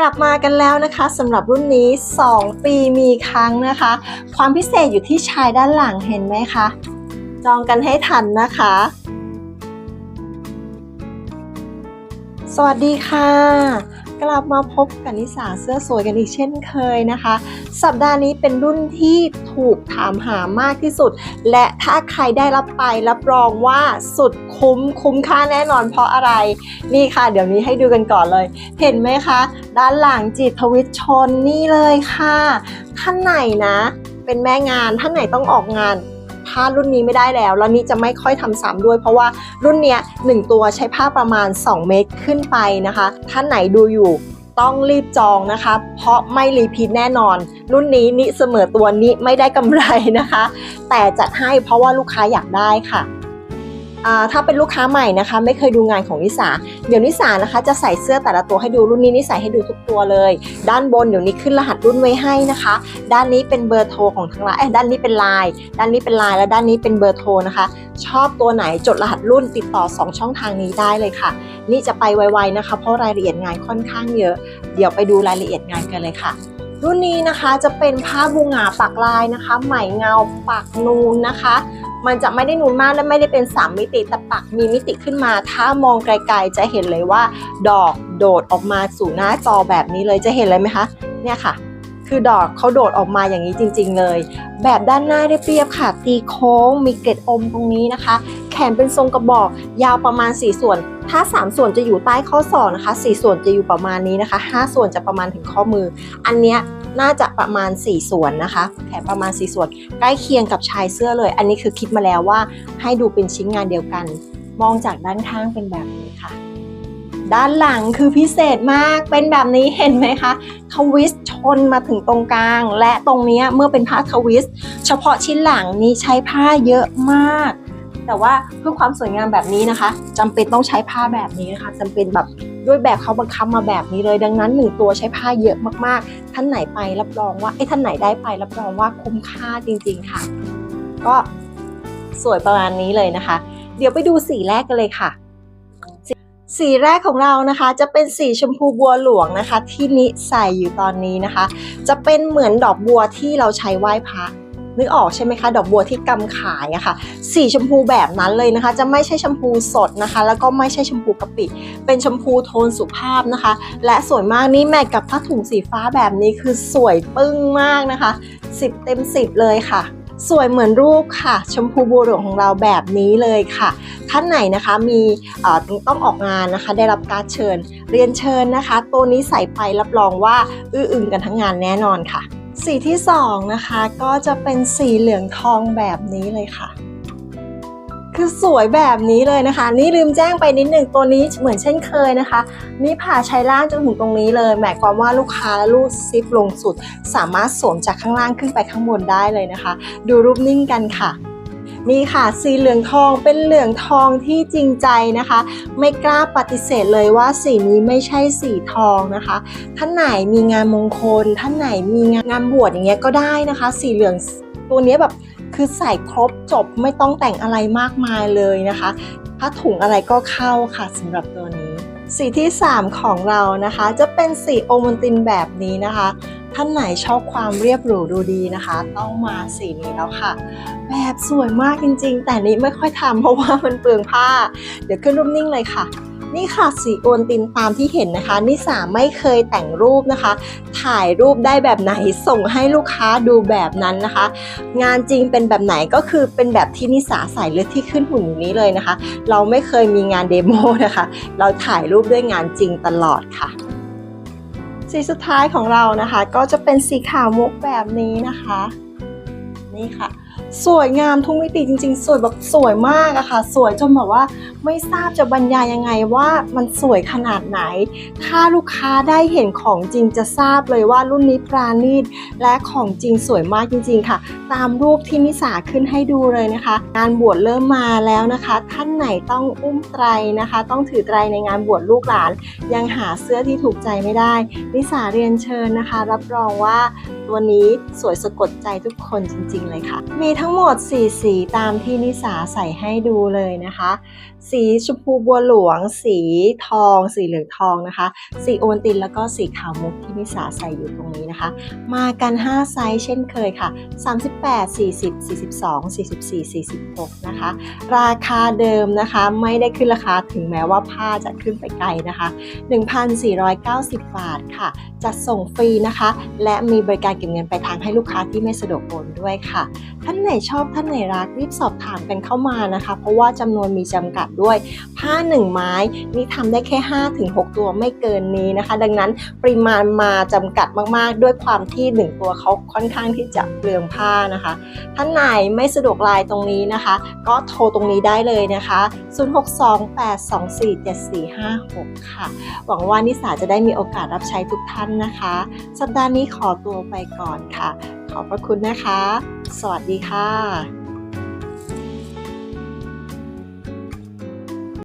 กลับมากันแล้วนะคะสำหรับรุ่นนี้ 2 ปีมีครั้งนะคะ ความพิเศษอยู่ที่ชายด้านหลังเห็นไหมคะ จองกันให้ทันนะคะ สวัสดีค่ะ กลับมาพบกับนิสาเสื้อสวยกันอีกเช่นเคยนะคะ สัปดาห์นี้เป็นรุ่นที่ถูกถามหามากที่สุด และถ้าใครได้รับไปรับรองว่าสุดคุ้มคุ้มค่าแน่นอนเพราะอะไร นี่ค่ะ เดี๋ยวนี้ให้ดูกันก่อนเลย เห็นไหมคะ ด้านหลังจิตทวิตชนนี่เลยค่ะท่านไหนนะ เป็นแม่งานท่านไหนต้องออกงาน ผ้ารุ่นนี้ไม่ได้แล้ว แล้วนี่จะไม่ค่อยทำซ้ำด้วย เพราะว่ารุ่นเนี้ยหนึ่งตัวใช้ผ้าประมาณ 2 เมตรขึ้นไปนะคะ ท่านไหนดูอยู่ต้องรีบจองนะคะ เพราะไม่รีพีทแน่นอน รุ่นนี้นิเสมอตัวนี้ไม่ได้กำไรนะคะ แต่จัดให้เพราะว่าลูกค้าอยากได้ค่ะ ถ้าเป็นลูกค้าใหม่นะคะ ไม่เคยดูงานของนิสาเดี๋ยวนิสานะคะจะใส่เสื้อแต่ละตัวให้ดูรุ่นนี้นิสาให้ดูทุกตัวเลย ด้านบนเดี๋ยวนี้ขึ้นรหัสรุ่นไว้ให้นะคะ ด้านนี้เป็นเบอร์โทรของทางร้านเอ้ยด้านนี้เป็นไลน์ด้านนี้เป็นไลน์และด้านนี้เป็นเบอร์โทรนะคะ ชอบตัวไหนจดรหัสรุ่นติดต่อ 2 ช่องทางนี้ได้เลยค่ะ นี่จะไปไวๆนะคะ เพราะรายละเอียดงานค่อนข้างเยอะ เดี๋ยวไปดูรายละเอียดงานกันเลยค่ะรุ่นนี้นะคะจะเป็นผ้าบูงาปักลายนะคะ ไหมเงาปักนูนนะคะ มันจะไม่ได้นูนมากและไม่ได้เป็น 3 มิติแต่ปักมีมิติขึ้นมา ถ้ามองไกลๆจะเห็นเลยว่า ดอกโดดออกมาสู่หน้าจอแบบนี้เลยจะเห็นเลยไหมคะ เนี่ยค่ะ คือดอกเขาโดดออกมาอย่างนี้จริง ๆ เลย แบบด้านหน้าเรียบๆค่ะ ตีโค้ง มีเกล็ดอมตรงนี้นะคะ แขนเป็นทรงกระบอก ยาวประมาณ 4 ส่วน ถ้า 3 ส่วนจะอยู่ใต้ข้อศอกนะคะ 4 ส่วนจะอยู่ประมาณนี้นะคะ 5 ส่วนจะประมาณถึงข้อมือ อันเนี้ย น่าจะประมาณ 4 ส่วนนะคะแขนประมาณ 4 ส่วน ใกล้เคียงกับชายเสื้อเลย อันนี้คือคิดมาแล้วว่าให้ดูเป็นชิ้นงานเดียวกัน มองจากด้านข้างเป็นแบบนี้ค่ะ ด้านหลังคือพิเศษมาก เป็นแบบนี้เห็นไหมคะทวิสต์ชนมาถึงตรงกลาง และตรงนี้เมื่อเป็นผ้าทวิสต์เฉพาะชิ้นหลังนี้ใช้ผ้าเยอะมาก แต่ว่าเพื่อความสวยงามแบบนี้นะคะจำเป็นต้องใช้ผ้าแบบนี้นะคะจำเป็นแบบด้วยแบบเขาบังคับมาแบบนี้เลย ดังนั้นหนึ่งตัวใช้ผ้าเยอะมากๆ ท่านไหนไปรับรองว่าไอ้ท่านไหนได้ไปรับรองว่าคุ้มค่าจริง ๆค่ะ ก็สวยประมาณนี้เลยนะคะ เดี๋ยวไปดูสีแรกกันเลยค่ะสีแรกของเรานะคะจะเป็นสีชมพูบัวหลวงนะคะ ที่นิใส่อยู่ตอนนี้นะคะ จะเป็นเหมือนดอกบัวที่เราใช้ไหว้พระ นึกออกใช่ไหมคะดอกบัวที่กำขายอะค่ะ สีชมพูแบบนั้นเลยนะคะ จะไม่ใช่ชมพูสดนะคะ แล้วก็ไม่ใช่ชมพูกะปิ เป็นชมพูโทนสุภาพนะคะ และสวยมากนี่แมทกับผ้าถุงสีฟ้าแบบนี้คือสวยปึ้งมากนะคะ 10 เต็ม 10 เลยค่ะสวยเหมือนรูปค่ะ ชมพูบัวหลวงของเราแบบนี้เลยค่ะ ท่านไหนนะคะมีต้องออกงานนะคะ ได้รับการเชิญ เรียนเชิญนะคะ ตัวนี้ใส่ไปรับรองว่า อื้ออึงกันทั้งงานแน่นอนค่ะ สีที่สองนะคะก็จะเป็นสีเหลืองทองแบบนี้เลยค่ะ คือสวยแบบนี้เลยนะคะ นี่ลืมแจ้งไปนิดหนึ่งตัวนี้เหมือนเช่นเคยนะคะ นี่ผ่าใช้ล่างจนถึงตรงนี้เลย หมายความว่าลูกค้าลูกซิปลงสุด สามารถสวมจากข้างล่างขึ้นไปข้างบนได้เลยนะคะ ดูรูปนิ่งกันค่ะ นี่ค่ะ สีเหลืองทองเป็นเหลืองทองที่จริงใจนะคะ ไม่กล้าปฏิเสธเลยว่าสีนี้ไม่ใช่สีทองนะคะ ท่านไหนมีงานมงคล ท่านไหนมีงานงานบวชอย่างเงี้ยก็ได้นะคะ สีเหลืองตัวนี้แบบคือใส่ครบจบไม่ต้องแต่งอะไรมากมายเลยนะคะผ้าถุงอะไรก็เข้าค่ะสำหรับตัวนี้ สีที่ 3 ของเรานะคะ จะเป็นสีโอมนตินแบบนี้นะคะ ท่านไหนชอบความเรียบหรูดูดีนะคะ ต้องมาสีนี้แล้วค่ะ แบบสวยมากจริง ๆ แต่นี้ไม่ค่อยทำเพราะว่ามันเปลืองผ้า เดี๋ยวขึ้นรูปนิ่งเลยค่ะ นี่ค่ะสีโอนตินตามที่เห็นนะคะนิสาไม่เคยแต่งรูปนะคะ ถ่ายรูปได้แบบไหนส่งให้ลูกค้าดูแบบนั้นนะคะ งานจริงเป็นแบบไหนก็คือเป็นแบบที่นิสาใส่เลือดที่ขึ้นหุ่นอย่นี้เลยนะคะ เราไม่เคยมีงานเดโมนะคะ เราถ่ายรูปด้วยงานจริงตลอดค่ะ สีสุดท้ายของเรานะคะ ก็จะเป็นสีขาวมุกแบบนี้นะคะ นี่ค่ะ สวยงามทุกมิติจริง ๆ สวยแบบสวยมากอะค่ะ สวยจนแบบว่าไม่ทราบจะบรรยายยังไงว่ามันสวยขนาดไหน ถ้าลูกค้าได้เห็นของจริงจะทราบเลยว่ารุ่นนี้ปราณีตและของจริงสวยมากจริง ๆ ค่ะ ตามรูปที่นิสาขึ้นให้ดูเลยนะคะ งานบวชเริ่มมาแล้วนะคะ ท่านไหนต้องอุ้มไตรนะคะ ต้องถือไตรในงานบวชลูกหลาน ยังหาเสื้อที่ถูกใจไม่ได้ นิสาเรียนเชิญนะคะ รับรองว่าตัวนี้สวยสะกดใจทุกคนจริงๆเลยค่ะ มีทั้งหมด 4 สีตามที่นิสาใส่ให้ดูเลยนะคะ สีชมพูบัวหลวง สีทอง สีเหลืองทองนะคะ สีโอวัลตินแล้วก็สีขาวมุกที่นิสาใส่อยู่ตรงนี้นะคะ มากัน 5 ไซส์เช่นเคยค่ะ 38 40 42 44 46 นะคะ ราคาเดิมนะคะไม่ได้ขึ้นราคาถึงแม้ว่าผ้าจะขึ้นไปไกลนะคะ 1,490 บาทค่ะ จัดส่งฟรีนะคะ และมีบริการเก็บเงินไปทางให้ลูกค้าที่ไม่สะดวกโอนด้วยค่ะ ท่านไหนชอบท่านไหนรักรีบสอบถามกันเข้ามานะคะ เพราะว่าจำนวนมีจำกัดด้วย ผ้า 1 ไม้นี่ทำได้แค่ 5-6 ตัวไม่เกินนี้นะคะ ดังนั้นปริมาณมาจำกัดมากๆ ด้วยความที่ 1 ตัวเขาค่อนข้างที่จะเปลืองผ้านะคะ ท่านไหนไม่สะดวกไลน์ตรงนี้นะคะ ก็โทรตรงนี้ได้เลยนะคะ 0628247456 ค่ะ หวังว่านิสาจะได้มีโอกาสรับใช้ทุกท่านนะคะ สัปดาห์นี้ขอตัวไปก่อนค่ะ ขอบพระคุณนะคะ สวัสดีค่ะ